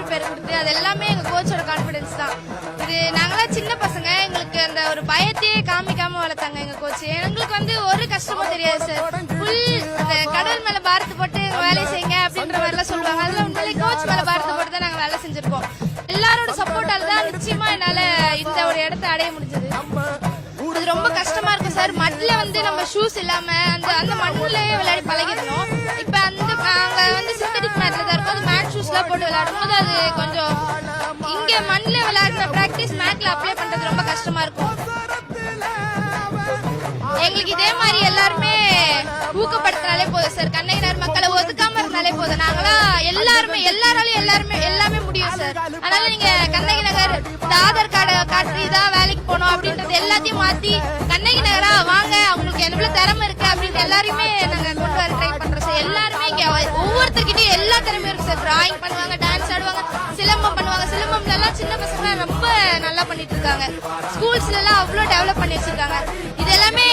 ஊர் பேர் கொடுத்து அது எல்லாமே எங்க கோச்சோட கான்பிடன்ஸ் தான். இது நாங்களாம் சின்ன பசங்க. எங்களுக்கு அந்த ஒரு பயத்தையே காமிக்காம வளர்த்தாங்க எங்க கோச் எங்களுக்கு வந்து ஒரு கஷ்டமும் தெரியாது சார் ஃபுல் அந்த கடல் மேல பாரத்து போட்டு வேலை செய்யுங்க அப்படின்ற மாதிரி எல்லாம் சொல்லுவாங்க. அதுல உண்மையிலே கோச் மேல பாரத்து போட்டு தான் நாங்க வேலை செஞ்சிருக்கோம். எல்லாரோட சப்போர்ட்டால தான் நிச்சயமா என்னால இந்த ஒரு இடத்தை அடைய முடிஞ்சது. அது ரொம்ப கஷ்டமா இருக்கும் சார் மண்ணில் வந்து நம்ம ஷூஸ் இல்லாம அந்த அந்த மண்ணுலயே விளையாடி பழகிடணும். இருக்கும் போட்டு விளையாடும் போது அது கொஞ்சம் இங்க மண்ணில் விளையாடுற ப்ராக்டிஸ் மேட்ல அப்ளை பண்றது ரொம்ப கஷ்டமா இருக்கும். எங்களுக்கு இதே மாதிரி எல்லாருமே ஊக்கப்படுத்தினாலே போதும். சார் கண்ணகினார் மக்களை ஒதுக்காம இருந்தாலே போதும். நாங்களாம் எல்லாருமே எல்லாராலையும் எல்லாருமே எல்லாமே முடியும் சார். அதனால நீங்க கண்ணகி நகர் இந்த ஆதார் கார்டை காட்டி தான் வேலைக்கு போகணும் அப்படின்றது எல்லாத்தையும் மாத்தி கண்ணகி நகரா வாங்க. அவங்களுக்கு எவ்வளவு திறமை இருக்கு அப்படின்னு எல்லாருமே அழகா பண்ணிட்டு இருக்காங்க. ஸ்கூல்ஸ்ல எல்லாம் அவ்வளவு டெவலப் பண்ணி வச்சிருக்காங்க. இது எல்லாமே